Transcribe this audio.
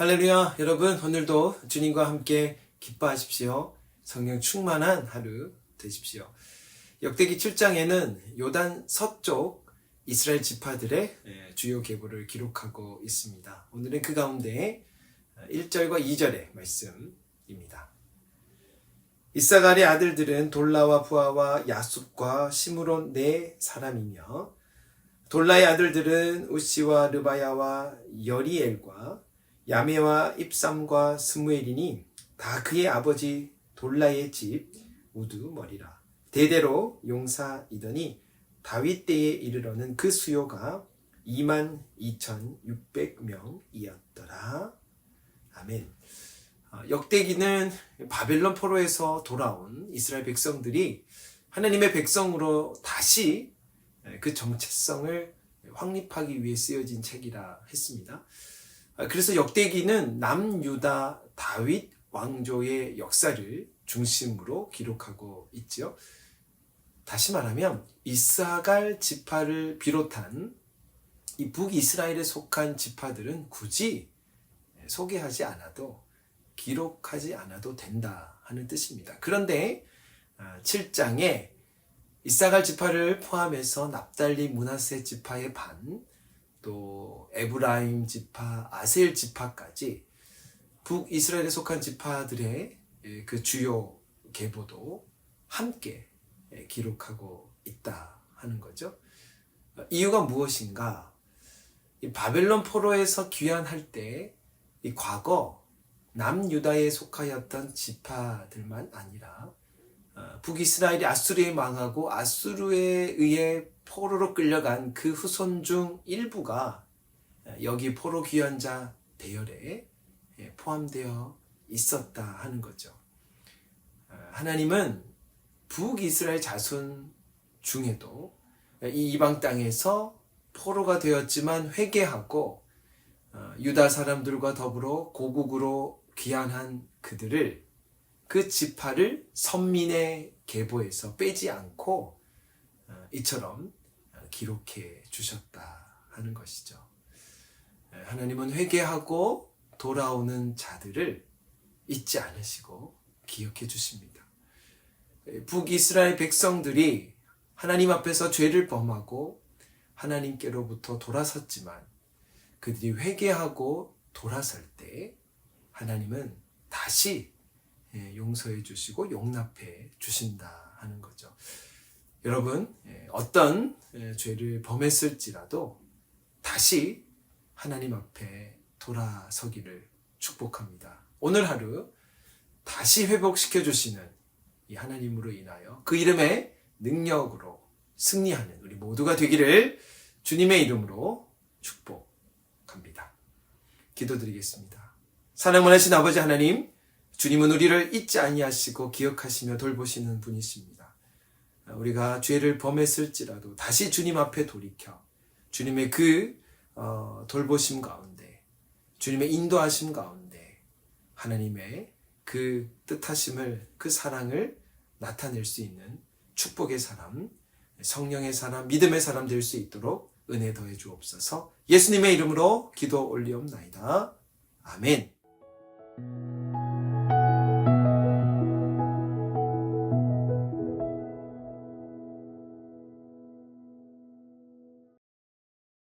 할렐루야, 여러분, 오늘도 주님과 함께 기뻐하십시오. 성령 충만한 하루 되십시오. 역대기 7장에는 요단 서쪽 이스라엘 지파들의 예, 주요 계보를 기록하고 있습니다. 오늘은 그 가운데 1절과 2절의 말씀입니다. 이사갈의 아들들은 돌라와 부하와 야숲과 시므론 네 사람이며 돌라의 아들들은 우시와 르바야와 여리엘과 야메와 입삼과 스무엘이니 다 그의 아버지 돌라의 집 우두머리라. 대대로 용사이더니 다윗 때에 이르러는 그 수요가 2만 2,600명이었더라. 아멘. 어, 역대기는 바벨론 포로에서 돌아온 이스라엘 백성들이 하나님의 백성으로 다시 그 정체성을 확립하기 위해 쓰여진 책이라 했습니다. 아, 그래서 역대기는 남유다 다윗 왕조의 역사를 중심으로 기록하고 있지요. 다시 말하면 이사갈 지파를 비롯한 이 북이스라엘에 속한 지파들은 굳이 소개하지 않아도 기록하지 않아도 된다 하는 뜻입니다. 그런데 7장에 이사갈 지파를 포함해서 납달리 문하세 지파의 반, 또 에브라임 지파, 아셀 지파까지 북이스라엘에 속한 지파들의 그 주요 계보도 함께 기록하고 있다 하는 거죠. 이유가 무엇인가? 이 바벨론 포로에서 귀환할 때 이 과거 남유다에 속하였던 지파들만 아니라 어, 북이스라엘이 아수르에 망하고 아수르에 의해 포로로 끌려간 그 후손 중 일부가 여기 포로 귀환자 대열에 포함되어 있었다 하는 거죠. 어, 하나님은 북이스라엘 자손 중에도 이 이방 땅에서 포로가 되었지만 회개하고 어, 유다 사람들과 더불어 고국으로 귀환한 그들을 그 지파를 선민의 계보에서 빼지 않고 어, 이처럼 기록해 주셨다 하는 것이죠. 하나님은 회개하고 돌아오는 자들을 잊지 않으시고 기억해 주십니다. 북이스라엘 백성들이 하나님 앞에서 죄를 범하고 하나님께로부터 돌아섰지만 그들이 회개하고 돌아설 때 하나님은 다시 용서해 주시고 용납해 주신다 하는 거죠. 여러분, 어떤 죄를 범했을지라도 다시 하나님 앞에 돌아서기를 축복합니다. 오늘 하루 다시 회복시켜 주시는 이 하나님으로 인하여 그 이름의 능력으로 승리하는 우리 모두가 되기를 주님의 이름으로 축복합니다. 기도드리겠습니다. 사랑을 하신 아버지 하나님, 주님은 우리를 잊지 아니하시고 기억하시며 돌보시는 분이십니다. 우리가 죄를 범했을지라도 다시 주님 앞에 돌이켜 주님의 그 어, 돌보심 가운데, 주님의 인도하심 가운데 하나님의 그 뜻하심을, 그 사랑을 나타낼 수 있는 축복의 사람, 성령의 사람, 믿음의 사람 될 수 있도록 은혜 더해 주옵소서. 예수님의 이름으로 기도 올리옵나이다. 아멘.